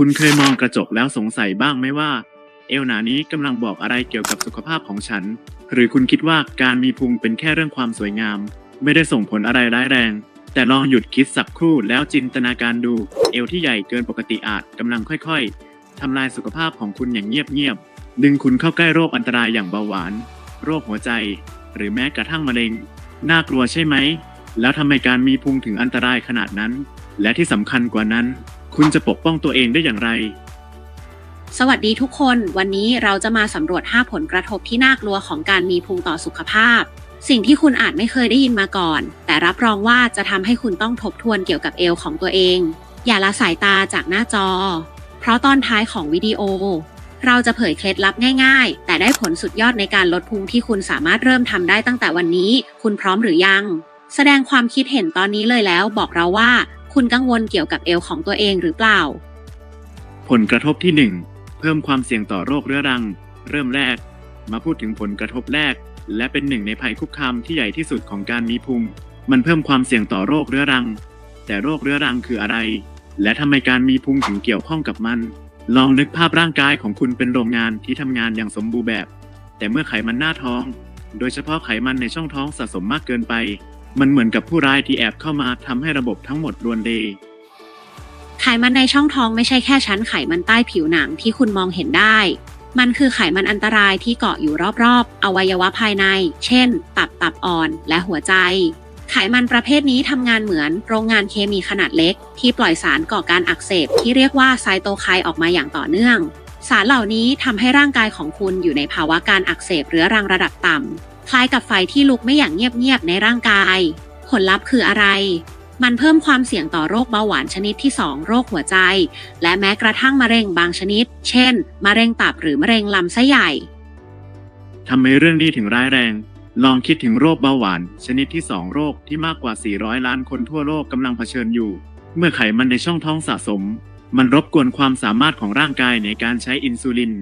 คุณเคยมองกระจกแล้วสงสัยบ้างไหมว่า เอวหนานี้กำลังบอกอะไรเกี่ยวกับสุขภาพของฉัน หรือคุณคิดว่าการมีพุงเป็นแค่เรื่องความสวยงาม ไม่ได้ส่งผลอะไรร้ายแรง แต่ลองหยุดคิดสักครู่แล้วจินตนาการดู เอวที่ใหญ่เกินปกติอาจกำลังค่อยๆทำลายสุขภาพของคุณอย่างเงียบๆดึงคุณเข้าใกล้โรคอันตรายอย่างเบาหวาน โรคหัวใจ หรือแม้กระทั่งมะเร็ง น่ากลัวใช่ไหม แล้วทำไมการมีพุงถึงอันตรายขนาดนั้น และที่สำคัญกว่านั้น คุณจะปกป้องตัวเองได้อย่างไร สวัสดีทุกคน วันนี้เราจะมาสำรวจ 5 ผลกระทบที่น่ากลัวของการมีพุงต่อสุขภาพ สิ่งที่คุณอาจไม่เคยได้ยินมาก่อน แต่รับรองว่าจะทำให้คุณต้องทบทวนเกี่ยวกับเอวของตัวเอง อย่าละสายตาจากหน้าจอ เพราะตอนท้ายของวิดีโอ เราจะเผยเคล็ดลับง่าย ๆ แต่ได้ผลสุดยอดในการลดพุงที่คุณสามารถเริ่มทำได้ตั้งแต่วันนี้ คุณพร้อมหรือยัง แสดงความคิดเห็นตอนนี้เลยแล้วบอกเราว่า คุณกังวลเกี่ยวกับเอวของตัวเองหรือเปล่า ผลกระทบที่ 1 เพิ่มความเสี่ยงต่อโรคเรื้อรัง เริ่มแรก มาพูดถึงผลกระทบแรก และเป็นหนึ่งในภัยคุกคามที่ใหญ่ที่สุดของการมีพุงมันเพิ่มความเสี่ยงต่อโรคเรื้อรัง แต่โรคเรื้อรังคืออะไร และทำไมการมีพุงถึงเกี่ยวข้องกับมัน ลองนึกภาพร่างกายของคุณเป็นโรงงานที่ทำงานอย่างสมบูรณ์แบบ แต่เมื่อไขมันหน้าท้อง โดยเฉพาะไขมันในช่องท้องสะสมมากเกินไป มันเหมือนกับผู้ร้ายที่แอบเข้ามาทำให้ระบบทั้งหมดรวนเดไขมันในช่องท้องไม่ใช่แค่ชั้นไขมันใต้ผิวหนังที่คุณมองเห็นได้ มันคือไขมันอันตรายที่เกาะอยู่รอบๆ อวัยวะภายใน เช่น ตับตับอ่อนและหัวใจ ไขมันประเภทนี้ทำงานเหมือนโรงงานเคมีขนาดเล็ก ที่ปล่อยสารก่อการอักเสบที่เรียกว่าไซโตไคน์ออกมาอย่างต่อเนื่อง สารเหล่านี้ทำให้ร่างกายของคุณอยู่ในภาวะการอักเสบเรื้อรังระดับต่ำ คล้ายกับไฟที่ลุกไม่อย่างเงียบๆในร่างกาย ผลลัพธ์คืออะไร มันเพิ่มความเสี่ยงต่อโรคเบาหวานชนิดที่ 2 โรคหัวใจ และแม้กระทั่งมะเร็งบางชนิด เช่น มะเร็งตับหรือมะเร็งลำไส้ใหญ่ ทำไมเรื่องนี้ถึงร้ายแรง ลองคิดถึงโรคเบาหวาน ชนิดที่ 2 โรคที่มากกว่า 400 ล้านคนทั่วโลกกำลังเผชิญอยู่ เมื่อไขมันในช่องท้องสะสม มันรบกวนความสามารถของร่างกายในการใช้อินซูลิน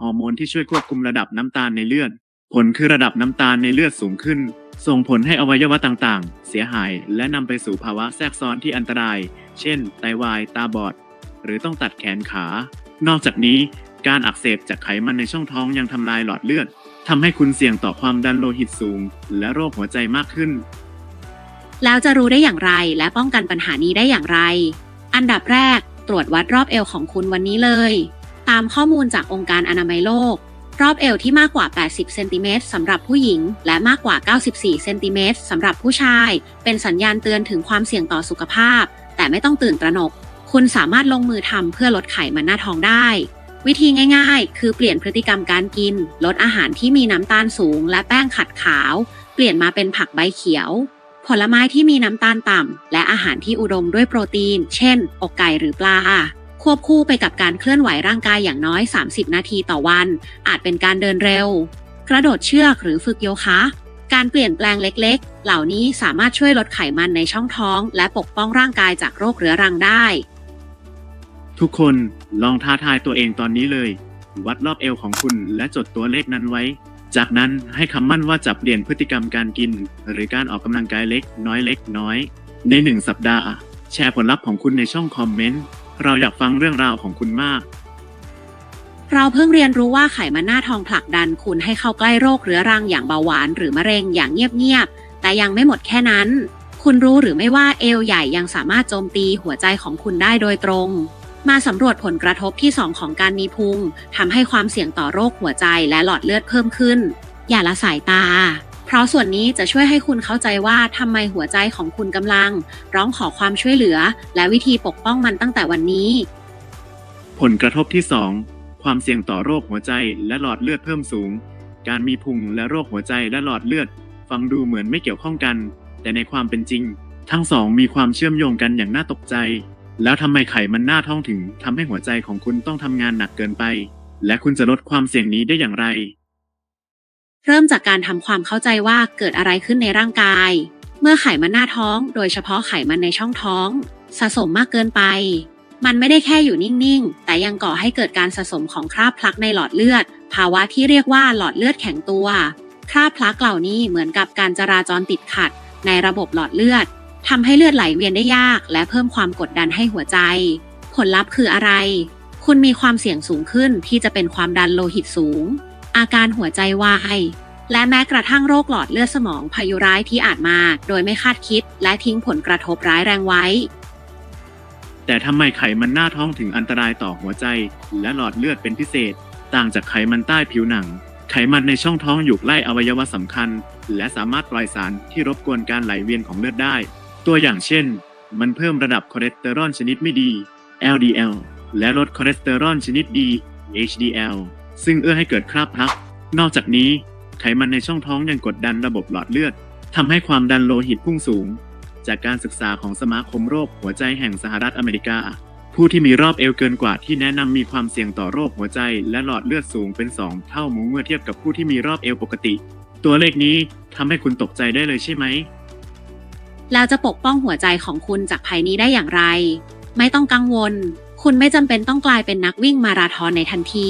ฮอร์โมนที่ช่วยควบคุมระดับน้ำตาลในเลือด ผลคือระดับน้ำตาลในเลือดสูงขึ้น ส่งผลให้อวัยวะต่างๆ เสียหายและนำไปสู่ภาวะแทรกซ้อนที่อันตราย เช่น ไตวาย ตาบอด หรือต้องตัดแขนขา นอกจากนี้การอักเสบจากไขมันในช่องท้องยังทำลายหลอดเลือดทำให้คุณเสี่ยงต่อความดันโลหิตสูง และโรคหัวใจมากขึ้น แล้วจะรู้ได้อย่างไรและป้องกันปัญหานี้ได้อย่างไร อันดับแรกตรวจวัดรอบเอวของคุณวันนี้เลย ตามข้อมูลจากองค์การอนามัยโลก รอบเอวที่มากกว่า 80 เซนติเมตรสำหรับผู้หญิง และมากกว่า 94 เซนติเมตรสำหรับผู้ชาย เป็นสัญญาณเตือนถึงความเสี่ยงต่อสุขภาพ แต่ไม่ต้องตื่นตระหนก คุณสามารถลงมือทำเพื่อลดไขมันหน้าท้องได้ วิธีง่ายๆ คือเปลี่ยนพฤติกรรมการกิน ลดอาหารที่มีน้ำตาลสูง และแป้งขัดขาว เปลี่ยนมาเป็นผักใบเขียว ผลไม้ที่มีน้ำตาลต่ำและอาหารที่อุดมด้วยโปรตีน เช่น อกไก่หรือปลา ควบคู่ไปกับการเคลื่อนไหวร่างกายอย่างน้อย 30 นาทีต่อวัน อาจเป็นการเดินเร็ว กระโดดเชือกหรือฝึกโยคะ การเปลี่ยนแปลงเล็กๆ เหล่านี้สามารถช่วยลดไขมันในช่องท้อง และปกป้องร่างกายจากโรคเรื้อรังได้ ทุกคนลองท้าทายตัวเองตอนนี้เลย วัดรอบเอวของคุณและจดตัวเลขนั้นไว้ จากนั้นให้คำมั่นว่าจะเปลี่ยนพฤติกรรมการกิน หรือการออกกำลังกายเล็กน้อยเล็กน้อย ในหนึ่งสัปดาห์ แชร์ผลลัพธ์ของคุณในช่องคอมเมนต์ เราอยากฟังเรื่องราวของคุณมาก เราเพิ่งเรียนรู้ว่าไขมันหน้าทองผลักดันคุณให้เข้าใกล้โรคเรื้อรังอย่างเบาหวานหรือมะเร็งอย่างเงียบๆ แต่ยังไม่หมดแค่นั้น คุณรู้หรือไม่ว่าเอวใหญ่ยังสามารถโจมตีหัวใจของคุณได้โดยตรง มาสำรวจผลกระทบที่ 2 ของการมีพุงทำให้ความเสี่ยงต่อโรคหัวใจและหลอดเลือดเพิ่มขึ้น อย่าละสายตา เพราะส่วนนี้จะช่วยให้คุณเข้าใจว่าทำไมหัวใจของคุณกำลัง ร้องขอความช่วยเหลือ และวิธีปกป้องมันตั้งแต่วันนี้ ผลกระทบที่ 2 ความเสี่ยงต่อโรคหัวใจและหลอดเลือดเพิ่มสูง การมีพุงและโรคหัวใจและหลอดเลือด ฟังดูเหมือนไม่เกี่ยวข้องกัน แต่ในความเป็นจริง ทั้งสองมีความเชื่อมโยงกันอย่างน่าตกใจ แล้วทำไมไขมันหน้าท้องถึงทำให้หัวใจของคุณต้องทำงานหนักเกินไป และคุณจะลดความเสี่ยงนี้ได้อย่างไร เริ่มจากการทำความเข้าใจว่าเกิดอะไรขึ้นในร่างกาย เมื่อไขมันหน้าท้อง โดยเฉพาะไขมันในช่องท้อง สะสมมากเกินไป มันไม่ได้แค่อยู่นิ่งๆ แต่ยังก่อให้เกิดการสะสมของคราบพลักในหลอดเลือด ภาวะที่เรียกว่าหลอดเลือดแข็งตัว คราบพลักเหล่านี้เหมือนกับการจราจรติดขัด ในระบบหลอดเลือดทำให้เลือดไหลเวียนได้ยาก และเพิ่มความกดดันให้หัวใจ ผลลัพธ์คืออะไร คุณมีความเสี่ยงสูงขึ้นที่จะเป็นความดันโลหิตสูง อาการหัวใจวาย และแม้กระทั่งโรคหลอดเลือดสมองพายุร้ายที่อาจมา โดยไม่คาดคิด และทิ้งผลกระทบร้ายแรงไว้ แต่ทำไมไขมันหน้าท้องถึงอันตรายต่อหัวใจ และหลอดเลือดเป็นพิเศษ ต่างจากไขมันใต้ผิวหนัง ไขมันในช่องท้องอยู่ใกล้อวัยวะสำคัญ และสามารถปล่อยสารที่รบกวนการไหลเวียนของเลือดได้ ตัวอย่างเช่น มันเพิ่มระดับคอเลสเตอรอลชนิดไม่ดี LDL และลดคอเลสเตอรอลชนิดดี HDL ซึ่งเอื้อให้เกิดคราบพัก นอกจากนี้ไขมันในช่องท้องยังกดดันระบบหลอดเลือดทำให้ความดันโลหิตพุ่งสูง จากการศึกษาของสมาคมโรคหัวใจแห่งสหรัฐอเมริกา ผู้ที่มีรอบเอวเกินกว่าที่แนะนำมีความเสี่ยงต่อโรคหัวใจและหลอดเลือดสูงเป็น 2 เท่าเมื่อเทียบกับผู้ที่มีรอบเอวปกติ ตัวเลขนี้ทำให้คุณตกใจได้เลยใช่ไหมแล้วจะปกป้องหัวใจของคุณจากภัยนี้ได้อย่างไร ไม่ต้องกังวล คุณไม่จำเป็นต้องกลายเป็นนักวิ่งมาราธอนในทันที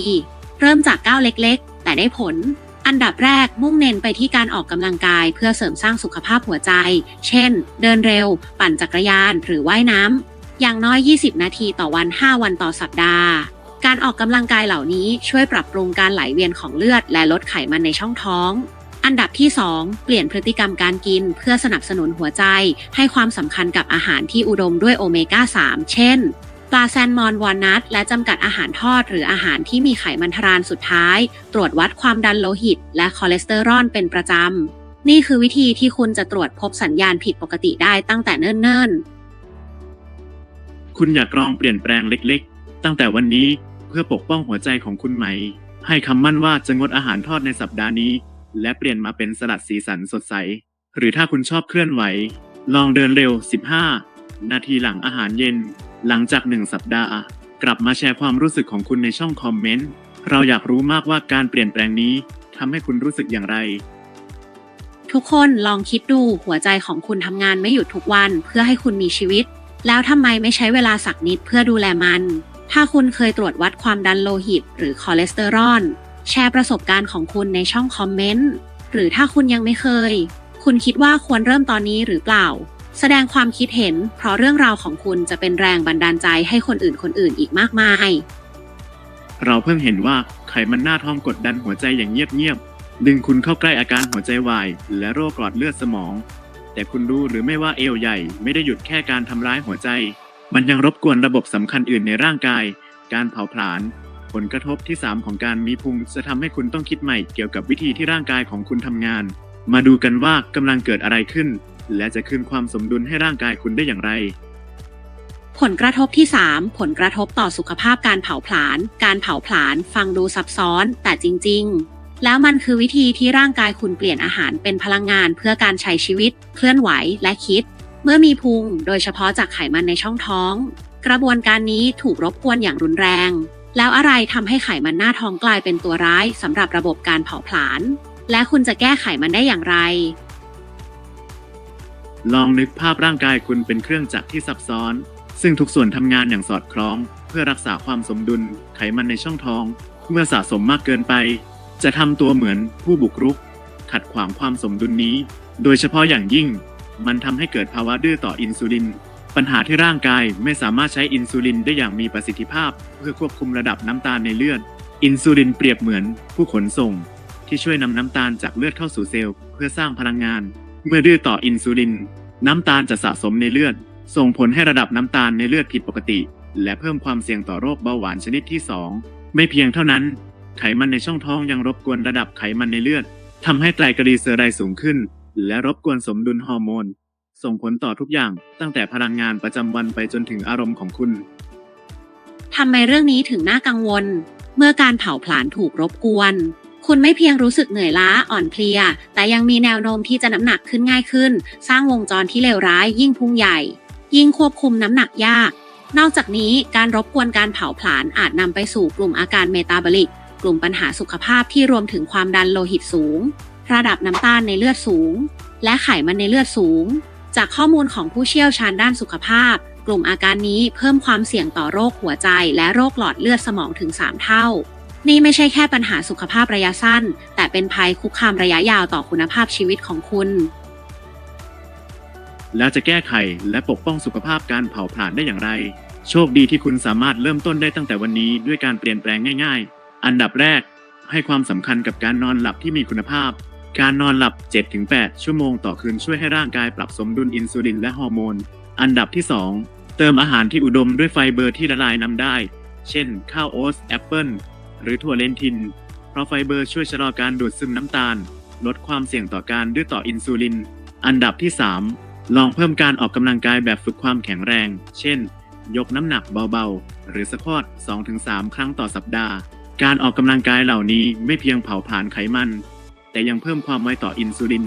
เริ่มจากก้าวเล็กๆ แต่ได้ผล อันดับแรกมุ่งเน้นไปที่การออกกำลังกายเพื่อเสริมสร้างสุขภาพหัวใจ เช่น เดินเร็ว ปั่นจักรยาน หรือว่ายน้ำ อย่างน้อย 20 นาทีต่อวัน 5 วันต่อสัปดาห์ การออกกำลังกายเหล่านี้ช่วยปรับปรุงการไหลเวียนของเลือด และลดไขมันในช่องท้อง อันดับที่ 2 เปลี่ยนพฤติกรรมการกินเพื่อสนับสนุนหัวใจ ให้ความสำคัญกับอาหารที่อุดมด้วยโอเมก้า 3 เช่น ปลาแซลมอนวอลนัทและจำกัดอาหารทอดหรืออาหารที่มีไขมันทรานสุดท้าย ตรวจวัดความดันโลหิต และคอเลสเตอรอลเป็นประจำ นี่คือวิธีที่คุณจะตรวจพบสัญญาณผิดปกติได้ตั้งแต่เนิ่นๆ คุณอยากลองเปลี่ยนแปลงเล็กๆ ตั้งแต่วันนี้เพื่อปกป้องหัวใจของคุณไหม ให้คำมั่นว่าจะงดอาหารทอดในสัปดาห์นี้ และเปลี่ยนมาเป็นสลัดสีสันสดใส หรือถ้าคุณชอบเคลื่อนไหว ลองเดินเร็ว 15 นาทีหลังอาหารเย็น หลังจากหนึ่งสัปดาห์ กลับมาแชร์ความรู้สึกของคุณในช่องคอมเมนต์ เราอยากรู้มากว่าการเปลี่ยนแปลงนี้ทำให้คุณรู้สึกอย่างไร ทุกคนลองคิดดูหัวใจของคุณทำงานไม่หยุดทุกวันเพื่อให้คุณมีชีวิต แล้วทำไมไม่ใช้เวลาสักนิดเพื่อดูแลมัน ถ้าคุณเคยตรวจวัดความดันโลหิต หรือคอเลสเตอรอลแชร์ประสบการณ์ของคุณในช่องคอมเมนต์หรือถ้าคุณยังไม่เคย คุณคิดว่าควรเริ่มตอนนี้หรือเปล่า แสดงความคิดเห็น เพราะเรื่องราวของคุณจะเป็นแรงบันดาลใจให้คนอื่นคนอื่นอีกมากมาย เราเพิ่งเห็นว่าไขมันหน้าท้องกดดันหัวใจอย่างเงียบๆ ดึงคุณเข้าใกล้อาการหัวใจวายและโรคหลอดเลือดสมอง แต่คุณรู้หรือไม่ว่าเอวใหญ่ ไม่ได้หยุดแค่การทำร้ายหัวใจ มันยังรบกวนระบบสำคัญอื่นในร่างกาย การเผาผลาญ ผลกระทบที่ 3 ของการมีพุงจะทำให้คุณต้องคิดใหม่เกี่ยวกับวิธีที่ร่างกายของคุณทำงาน มาดูกันว่ากำลังเกิดอะไรขึ้น และจะคืนความสมดุลให้ร่างกายคุณได้อย่างไร ผลกระทบที่ 3 ผลกระทบต่อสุขภาพการเผาผลาญ การเผาผลาญฟังดูซับซ้อน แต่จริง ๆ แล้วมันคือวิธีที่ร่างกายคุณเปลี่ยนอาหารเป็นพลังงานเพื่อการใช้ชีวิต เคลื่อนไหวและคิด เมื่อมีพุง โดยเฉพาะจากไขมันในช่องท้อง กระบวนการนี้ถูกรบกวนอย่างรุนแรง แล้วอะไรทำให้ไขมันหน้าท้องกลายเป็นตัวร้ายสำหรับระบบการเผาผลาญและคุณจะแก้ไขมันได้อย่างไร ลองนึกภาพร่างกายคุณเป็นเครื่องจักรที่ซับซ้อน ซึ่งทุกส่วนทำงานอย่างสอดคล้อง เพื่อรักษาความสมดุลไขมันในช่องท้อง เมื่อสะสมมากเกินไป จะทำตัวเหมือนผู้บุกรุก ขัดขวางความสมดุลนี้ โดยเฉพาะอย่างยิ่ง มันทำให้เกิดภาวะดื้อต่ออินซูลิน ปัญหาที่ร่างกายไม่สามารถใช้อินซูลินได้อย่างมีประสิทธิภาพ เพื่อควบคุมระดับน้ำตาลในเลือด อินซูลินเปรียบเหมือนผู้ขนส่ง ที่ช่วยนำน้ำตาลจากเลือดเข้าสู่เซลล์ เพื่อสร้างพลังงาน เมื่อดื้อต่ออินซูลิน น้ำตาลจะสะสมในเลือด ส่งผลให้ระดับน้ำตาลในเลือดผิดปกติ และเพิ่มความเสี่ยงต่อโรคเบาหวานชนิดที่ 2 ไม่เพียงเท่านั้น ไขมันในช่องท้องยังรบกวนระดับไขมันในเลือดทำให้ไตรกลีเซอไรด์สูงขึ้น และรบกวนสมดุลฮอร์โมน ส่งผลต่อทุกอย่าง ตั้งแต่พลังงานประจำวันไปจนถึงอารมณ์ของคุณทำไมเรื่องนี้ถึงน่ากังวล เมื่อการเผาผลาญถูกรบกวน คุณไม่เพียงรู้สึกเหนื่อยล้าอ่อนเพลีย แต่ยังมีแนวโน้มที่จะน้ำหนักขึ้นง่ายขึ้น สร้างวงจรที่เลวร้ายยิ่งพุ่งใหญ่ ยิ่งควบคุมน้ำหนักยาก นอกจากนี้การรบกวนการเผาผลาญอาจนำไปสู่กลุ่มอาการเมตาบอลิก กลุ่มปัญหาสุขภาพที่รวมถึงความดันโลหิตสูง ระดับน้ำตาลในเลือดสูง และไขมันในเลือดสูง จากข้อมูลของผู้เชี่ยวชาญด้านสุขภาพ กลุ่มอาการนี้เพิ่มความเสี่ยงต่อโรคหัวใจ และโรคหลอดเลือดสมองถึง 3 เท่า นี่ไม่ใช่แค่ปัญหาสุขภาพระยะสั้น แต่เป็นภัยคุกคามระยะยาวต่อคุณภาพชีวิตของคุณ แล้วจะแก้ไขและปกป้องสุขภาพการเผาผลาญได้อย่างไร โชคดีที่คุณสามารถเริ่มต้นได้ตั้งแต่วันนี้ด้วยการเปลี่ยนแปลงง่าย ๆ อันดับแรก ให้ความสำคัญกับการนอนหลับที่มีคุณภาพ การนอนหลับ 7-8 ชั่วโมงต่อคืนช่วยให้ร่างกายปรับสมดุลอินซูลินและฮอร์โมน อันดับที่ 2 เติมอาหารที่อุดมด้วยไฟเบอร์ที่ละลายน้ำได้ เช่น ข้าวโอ๊ตแอปเปิล หรือถั่วเลนทิน เพราะไฟเบอร์ช่วยชะลอการดูดซึมน้ำตาล ลดความเสี่ยงต่อการดื้อต่ออินซูลิน อันดับที่ 3 ลองเพิ่มการออกกำลังกายแบบฝึกความแข็งแรง เช่น ยกน้ำหนักเบาๆ หรือสควอต2-3 ครั้งต่อสัปดาห์ การออกกำลังกายเหล่านี้ไม่เพียงเผาผลาญไขมัน แต่ยังเพิ่มความไวต่ออินซูลิน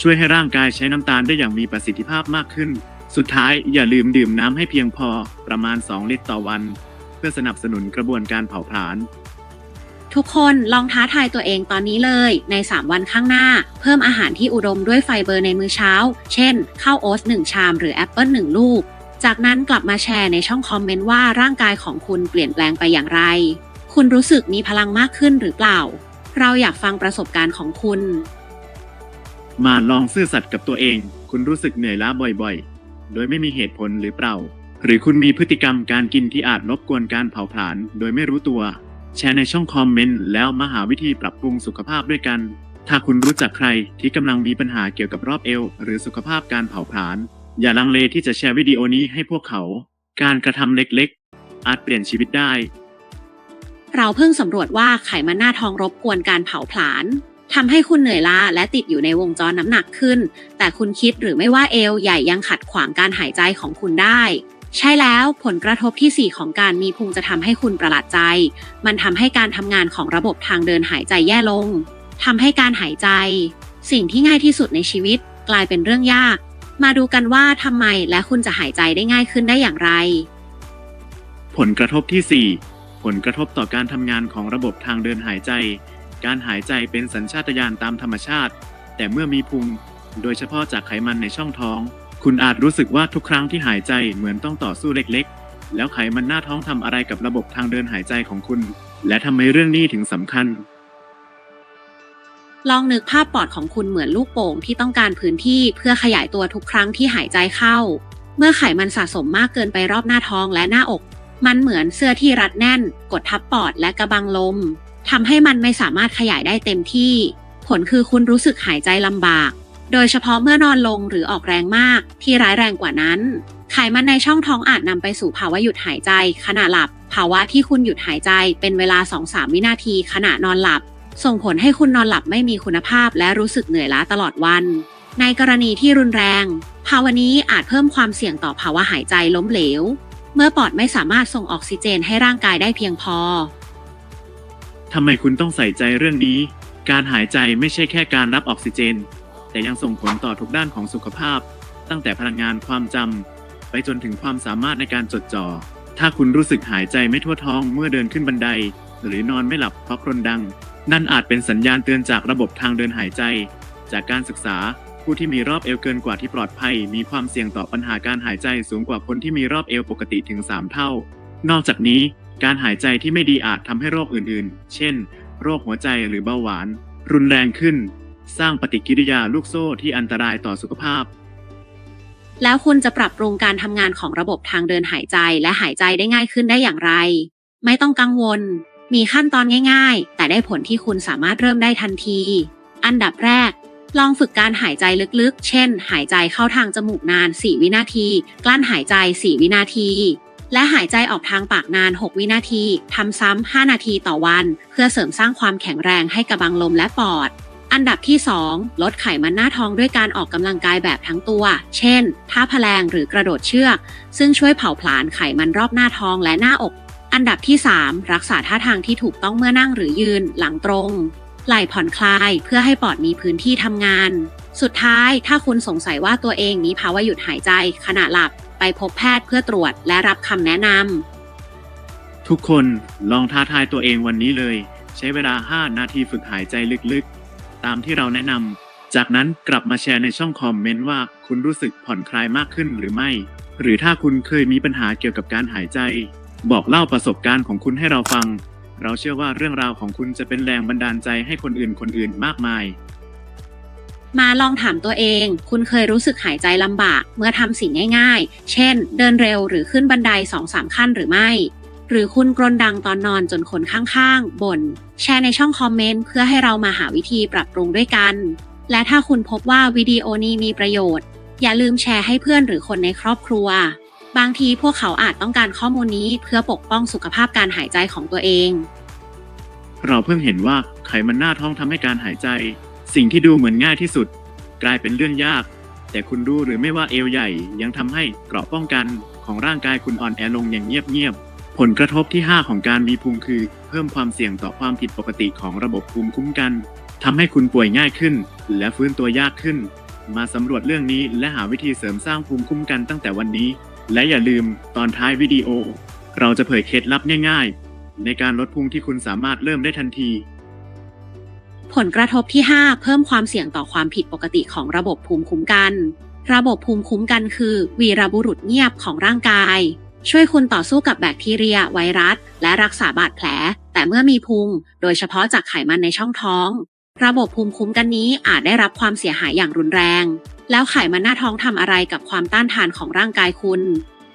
ช่วยให้ร่างกายใช้น้ำตาลได้อย่างมีประสิทธิภาพมากขึ้นสุดท้ายอย่าลืมดื่มน้ำให้เพียงพอประมาณ 2 ลิตรต่อวัน เพื่อสนับสนุนกระบวนการเผาผลาญ ทุกคนลองท้าทายตัวเองตอนนี้เลย ใน 3 วันข้างหน้า เพิ่มอาหารที่อุดมด้วยไฟเบอร์ในมื้อเช้า เช่น ข้าวโอ๊ต1ชามหรือแอปเปิล1ลูก จากนั้นกลับมาแชร์ในช่องคอมเมนต์ว่าร่างกายของคุณเปลี่ยนแปลงไปอย่างไร คุณรู้สึกมีพลังมากขึ้นหรือเปล่า เราอยากฟังประสบการณ์ของคุณ มาลองซื่อสัตย์กับตัวเอง คุณรู้สึกเหนื่อยล้าบ่อยๆ โดยไม่มีเหตุผลหรือเปล่า หรือคุณมีพฤติกรรมการกินที่อาจรบกวนการเผาผลาญโดยไม่รู้ตัว แชร์ในช่องคอมเมนต์แล้วมาหาวิธีปรับปรุงสุขภาพด้วยกัน ถ้าคุณรู้จักใครที่กำลังมีปัญหาเกี่ยวกับรอบเอว หรือสุขภาพการเผาผลาญอย่าลังเลที่จะแชร์วิดีโอนี้ให้พวกเขา การกระทำเล็กๆ อาจเปลี่ยนชีวิตได้ เราเพิ่งสำรวจว่าไขมันหน้าท้องรบกวนการเผาผลาญทำให้คุณเหนื่อยล้าและติดอยู่ในวงจรน้ำหนักขึ้น แต่คุณคิดหรือไม่ว่าเอวใหญ่ยังขัดขวางการหายใจของคุณได้ ใช่แล้วผลกระทบที่ 4 ของการมีพุงจะทำให้คุณประหลาดใจ มันทำให้การทำงานของระบบทางเดินหายใจแย่ลงทำให้การหายใจ สิ่งที่ง่ายที่สุดในชีวิต กลายเป็นเรื่องยาก มาดูกันว่าทำไมและคุณจะหายใจได้ง่ายขึ้นได้อย่างไร ผลกระทบที่ 4 ผลกระทบต่อการทำงานของระบบทางเดินหายใจ การหายใจเป็นสัญชาตญาณตามธรรมชาติ แต่เมื่อมีพุง โดยเฉพาะจากไขมันในช่องท้อง คุณอาจรู้สึกว่าทุกครั้งที่หายใจเหมือนต้องต่อสู้เล็กๆ แล้วไขมันหน้าท้องทำอะไรกับระบบทางเดินหายใจของคุณ และทำไมเรื่องนี้ถึงสำคัญ ลองนึกภาพปอดของคุณเหมือนลูกโป่งที่ต้องการพื้นที่เพื่อขยายตัวทุกครั้งที่หายใจเข้า เมื่อไขมันสะสมมากเกินไปรอบหน้าท้องและหน้าอก มันเหมือนเสื้อที่รัดแน่น กดทับปอดและกระบังลมทำให้มันไม่สามารถขยายได้เต็มที่ ผลคือคุณรู้สึกหายใจลำบาก โดยเฉพาะเมื่อนอนลงหรือออกแรงมากที่ร้ายแรงกว่านั้น ไขมันในช่องท้องอาจนำไปสู่ภาวะหยุดหายใจ ขณะหลับ ภาวะที่คุณหยุดหายใจเป็นเวลา 2-3 วินาทีขณะนอนหลับ ส่งผลให้คุณนอนหลับไม่มีคุณภาพและรู้สึกเหนื่อยล้าตลอดวัน ในกรณีที่รุนแรง ภาวะนี้อาจเพิ่มความเสี่ยงต่อภาวะหายใจล้มเหลว เมื่อปอดไม่สามารถส่งออกซิเจนให้ร่างกายได้เพียงพอทำไมคุณต้องใส่ใจเรื่องนี้ การหายใจไม่ใช่แค่การรับออกซิเจน แต่ยังส่งผลต่อทุกด้านของสุขภาพ ตั้งแต่พลังงานความจำไปจนถึงความสามารถในการจดจ่อ ถ้าคุณรู้สึกหายใจไม่ทั่วท้องเมื่อเดินขึ้นบันได หรือนอนไม่หลับเพราะกรนดัง นั่นอาจเป็นสัญญาณเตือนจากระบบทางเดินหายใจ จากการศึกษาผู้ที่มีรอบเอวเกินกว่าที่ปลอดภัย มีความเสี่ยงต่อปัญหาการหายใจสูงกว่าคนที่มีรอบเอวปกติถึง 3 เท่า นอกจากนี้ การหายใจที่ไม่ดีอาจทำให้โรคอื่นๆ เช่น โรคหัวใจหรือเบาหวาน รุนแรงขึ้น สร้างปฏิกิริยาลูกโซ่ที่อันตรายต่อสุขภาพ แล้วคุณจะปรับปรุงการทำงานของระบบทางเดินหายใจและหายใจได้ง่ายขึ้นได้อย่างไร ไม่ต้องกังวล มีขั้นตอนง่าย ๆ แต่ได้ผลที่คุณสามารถเริ่มได้ทันที อันดับแรก ลองฝึกการหายใจลึกๆ เช่น หายใจเข้าทางจมูกนาน 4 วินาที กลั้นหายใจ 4 วินาทีและหายใจออกทางปากนาน 6 วินาที ทำซ้ำ 5 นาทีต่อวัน เพื่อเสริมสร้างความแข็งแรงให้กระบังลมและปอด อันดับที่ 2 ลดไขมันหน้าท้องด้วยการออกกำลังกายแบบทั้งตัว เช่น ท่าแพลงหรือกระโดดเชือก ซึ่งช่วยเผาผลาญไขมันรอบหน้าท้องและหน้าอก อันดับที่ 3 รักษาท่าทางที่ถูกต้องเมื่อนั่งหรือยืน หลังตรง ไหล่ผ่อนคลาย เพื่อให้ปอดมีพื้นที่ทำงาน สุดท้าย ถ้าคุณสงสัยว่าตัวเองมีภาวะหยุดหายใจ ขณะหลับ ไปพบแพทย์เพื่อตรวจและรับคำแนะนำทุกคนลองท้าทายตัวเองวันนี้เลย ใช้เวลา 5 นาทีฝึกหายใจลึกๆ ตามที่เราแนะนำ จากนั้นกลับมาแชร์ในช่องคอมเมนต์ว่าคุณรู้สึกผ่อนคลายมากขึ้นหรือไม่ หรือถ้าคุณเคยมีปัญหาเกี่ยวกับการหายใจ บอกเล่าประสบการณ์ของคุณให้เราฟัง เราเชื่อว่าเรื่องราวของคุณจะเป็นแรงบันดาลใจให้คนอื่นคนอื่นมากมาย มาลองถามตัวเอง คุณเคยรู้สึกหายใจลำบาก เมื่อทำสิ่งง่ายๆ เช่น เดินเร็วหรือขึ้นบันได2องสามขั้นหรือไม่ หรือคุณกรนดังตอนนอนจนคนข้างๆบ่นแชร์ในช่องคอมเมนต์เพื่อให้เรามาหาวิธีปรับปรุงด้วยกัน และถ้าคุณพบว่าวิดีโอนี้มีประโยชน์ อย่าลืมแชร์ให้เพื่อนหรือคนในครอบครัว บางทีพวกเขาอาจต้องการข้อมูลนี้เพื่อปกป้องสุขภาพการหายใจของตัวเอง เราเพิ่งเห็นว่าไขมันหน้าท้องทำให้การหายใจ สิ่งที่ดูเหมือนง่ายที่สุด กลายเป็นเรื่องยาก แต่คุณรู้หรือไม่ว่าเอวใหญ่ยังทำให้เกราะป้องกันของร่างกายคุณอ่อนแอลงอย่างเงียบๆ ผลกระทบที่ 5 ของการมีภูมิคือ เพิ่มความเสี่ยงต่อความผิดปกติของระบบภูมิคุ้มกันทำให้คุณป่วยง่ายขึ้น และฟื้นตัวยากขึ้น มาสำรวจเรื่องนี้และหาวิธีเสริมสร้างภูมิคุ้มกันตั้งแต่วันนี้ และอย่าลืมตอนท้ายวิดีโอ เราจะเผยเคล็ดลับง่ายๆ ในการลดพุงที่คุณสามารถเริ่มได้ทันที ผลกระทบที่ 5 เพิ่มความเสี่ยงต่อความผิดปกติของระบบภูมิคุ้มกัน ระบบภูมิคุ้มกันคือ วีรบุรุษเงียบของร่างกาย ช่วยคุณต่อสู้กับแบคทีเรีย ไวรัส และรักษาบาดแผล แต่เมื่อมีพุง โดยเฉพาะจากไขมันในช่องท้อง ระบบภูมิคุ้มกันนี้อาจได้รับความเสียหายอย่างรุนแรง แล้วไขมันหน้าท้องทำอะไรกับความต้านทานของร่างกายคุณ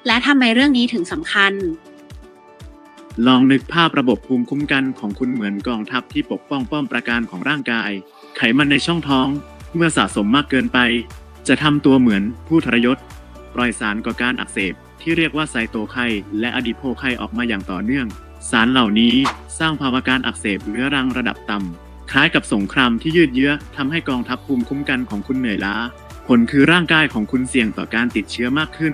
และทำไมเรื่องนี้ถึงสำคัญ ลองนึกภาพระบบภูมิคุ้มกันของคุณเหมือนกองทัพที่ปกป้องป้อมปราการของร่างกาย ไขมันในช่องท้อง เมื่อสะสมมากเกินไป จะทำตัวเหมือนผู้ทรยศ ปล่อยสารก่อการอักเสบ ที่เรียกว่าไซโตไคและอะดิโพไคออกมาอย่างต่อเนื่อง สารเหล่านี้สร้างภาวะการอักเสบเรื้อรังระดับต่ำคล้ายกับสงครามที่ยืดเยื้อทำให้กองทัพภูมิคุ้มกันของคุณเหนื่อยล้า ผลคือร่างกายของคุณเสี่ยงต่อการติดเชื้อมากขึ้น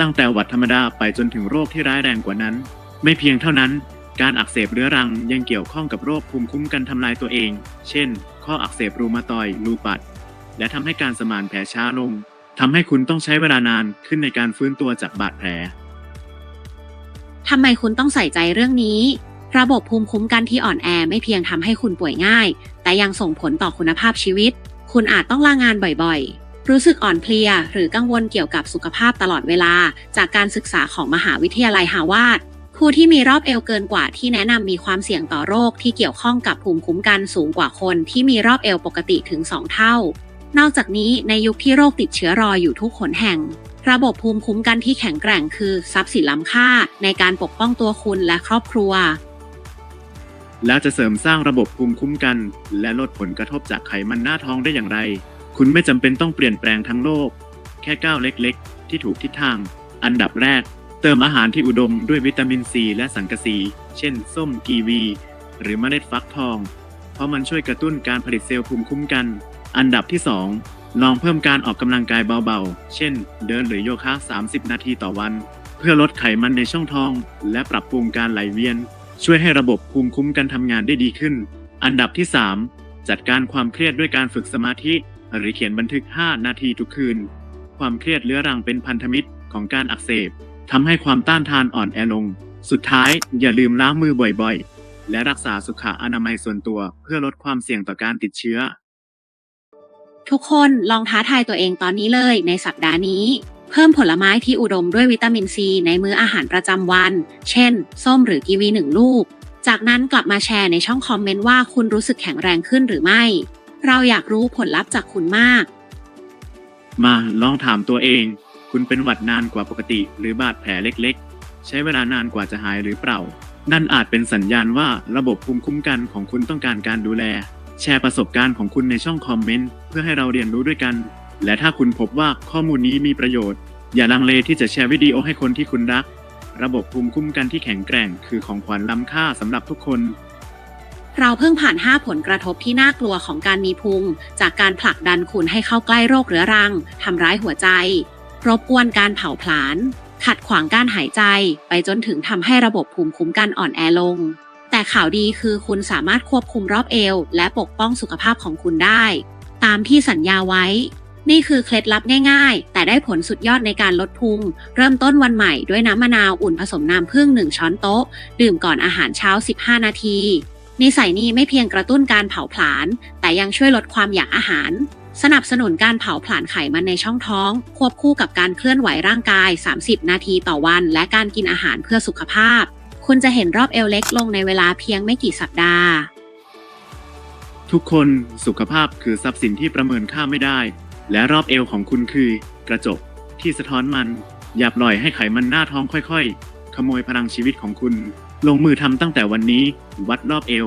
ตั้งแต่หวัดธรรมดาไปจนถึงโรคที่ร้ายแรงกว่านั้น ไม่เพียงเท่านั้นการอักเสบเรื้อรังยังเกี่ยวข้องกับโรคภูมิคุ้มกันทำลายตัวเอง เช่น ข้ออักเสบรูมาตอยลูปัสและทำให้การสมานแผลช้าลง ทำให้คุณต้องใช้เวลานานขึ้นในการฟื้นตัวจากบาดแผล ทำไมคุณต้องใส่ใจเรื่องนี้ ระบบภูมิคุ้มกันที่อ่อนแอไม่เพียงทำให้คุณป่วยง่าย แต่ยังส่งผลต่อคุณภาพชีวิต คุณอาจต้องลางานบ่อยๆ รู้สึกอ่อนเพลีย หรือกังวลเกี่ยวกับสุขภาพตลอดเวลา จากการศึกษาของมหาวิทยาลัยฮาวาดผู้ที่มีรอบเอวเกินกว่าที่แนะนำมีความเสี่ยงต่อโรคที่เกี่ยวข้องกับภูมิคุ้มกันสูงกว่าคนที่มีรอบเอวปกติถึง 2 เท่า นอกจากนี้ในยุคที่โรคติดเชื้อรออยู่ทุกขนแห่ง ระบบภูมิคุ้มกันที่แข็งแกร่งคือ ทรัพย์สินล้ำค่า ในการปกป้องตัวคุณและครอบครัว แล้วจะเสริมสร้างระบบภูมิคุ้มกัน และลดผลกระทบจากไขมันหน้าท้องได้อย่างไร คุณไม่จำเป็นต้องเปลี่ยนแปลงทั้งโลก แค่ก้าวเล็กๆ ที่ถูกทิศทาง อันดับแรก เติมอาหารที่อุดมด้วยวิตามินซีและสังกะสี เช่น ส้มกีวี หรือเมล็ดฟักทอง เพราะมันช่วยกระตุ้นการผลิตเซลล์ภูมิคุ้มกัน อันดับที่ 2 ลองเพิ่มการออกกำลังกายเบาๆ เช่น เดินหรือโยคะ 30 นาทีต่อวัน เพื่อลดไขมันในช่องท้อง และปรับปรุงการไหลเวียน ช่วยให้ระบบภูมิคุ้มกันทำงานได้ดีขึ้น อันดับที่ 3 จัดการความเครียดด้วยการฝึกสมาธิ หรือเขียนบันทึก 5 นาทีทุกคืน ความเครียดเรื้อรังเป็นพันธมิตรของการอักเสบทำให้ความต้านทานอ่อนแอลง สุดท้ายอย่าลืมล้างมือบ่อยๆ และรักษาสุขอนามัยส่วนตัวเพื่อลดความเสี่ยงต่อการติดเชื้อ ทุกคนลองท้าทายตัวเองตอนนี้เลยในสัปดาห์นี้ เพิ่มผลไม้ที่อุดมด้วยวิตามินซีในมื้ออาหารประจำวัน เช่น ส้มหรือกีวีหนึ่งลูก จากนั้นกลับมาแชร์ในช่องคอมเมนต์ว่าคุณรู้สึกแข็งแรงขึ้นหรือไม่ เราอยากรู้ผลลัพธ์จากคุณมาก มาลองถามตัวเอง คุณเป็นหวัดนานกว่าปกติ หรือบาดแผลเล็กๆ ใช้เวลานานกว่าจะหายหรือเปล่า นั่นอาจเป็นสัญญาณว่าระบบภูมิคุ้มกันของคุณต้องการการดูแล แชร์ประสบการณ์ของคุณในช่องคอมเมนต์เพื่อให้เราเรียนรู้ด้วยกัน และถ้าคุณพบว่าข้อมูลนี้มีประโยชน์ อย่าลังเลที่จะแชร์วิดีโอให้คนที่คุณรัก ระบบภูมิคุ้มกันที่แข็งแกร่ง คือของขวัญล้ำค่าสำหรับทุกคน เราเพิ่งผ่าน 5 ผลกระทบที่น่ากลัวของการมีพุง จากการผลักดันคุณให้เข้าใกล้โรคเรื้อรังทำร้ายหัวใจ รบกวนการเผาผลาญขัดขวางการหายใจ ไปจนถึงทำให้ระบบภูมิคุ้มกันอ่อนแอลง แต่ข่าวดีคือคุณสามารถควบคุมรอบเอว และปกป้องสุขภาพของคุณได้ ตามที่สัญญาไว้ นี่คือเคล็ดลับง่าย ๆ แต่ได้ผลสุดยอดในการลดพุง เริ่มต้นวันใหม่ด้วยน้ำมะนาวอุ่นผสมน้ำผึ้ง1 ช้อนโต๊ะ ดื่มก่อนอาหารเช้า 15 นาทีนิสัยนี้ไม่เพียงกระตุ้นการเผาผลาญ แต่ยังช่วยลดความอยากอาหาร สนับสนุนการเผาผลาญไขมันในช่องท้อง ควบคู่กับการเคลื่อนไหวร่างกาย 30 นาทีต่อวัน และการกินอาหารเพื่อสุขภาพ คุณจะเห็นรอบเอวเล็กลงในเวลาเพียงไม่กี่สัปดาห์ ทุกคนสุขภาพคือทรัพย์สินที่ประเมินค่าไม่ได้ และรอบเอวของคุณคือกระจกที่สะท้อนมัน อย่าปล่อยให้ไขมันหน้าท้องค่อยๆ ขโมยพลังชีวิตของคุณ ลงมือทำตั้งแต่วันนี้ วัดรอบเอว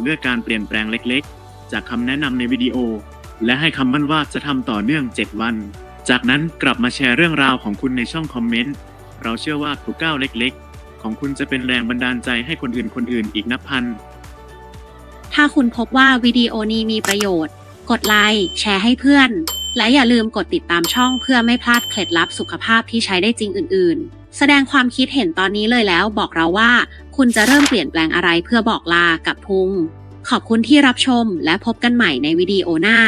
เลือกการเปลี่ยนแปลงเล็กๆ จากคำแนะนำในวิดีโอ และให้คำมั่นว่าจะทำต่อเนื่อง 7 วัน จากนั้นกลับมาแชร์เรื่องราวของคุณในช่องคอมเมนต์ เราเชื่อว่าทุกก้าวเล็กๆ ของคุณจะเป็นแรงบันดาลใจให้คนอื่นคนอื่นอีกนับพัน ถ้าคุณพบว่าวิดีโอนี้มีประโยชน์ กดไลค์แชร์ให้เพื่อน และอย่าลืมกดติดตามช่องเพื่อไม่พลาดเคล็ดลับสุขภาพที่ใช้ได้จริงอื่น ๆ แสดงความคิดเห็นตอนนี้เลยแล้วบอกเราว่า คุณจะเริ่มเปลี่ยนแปลงอะไรเพื่อบอกลากับพุง ขอบคุณที่รับชมและพบกันใหม่ในวิดีโอหน้า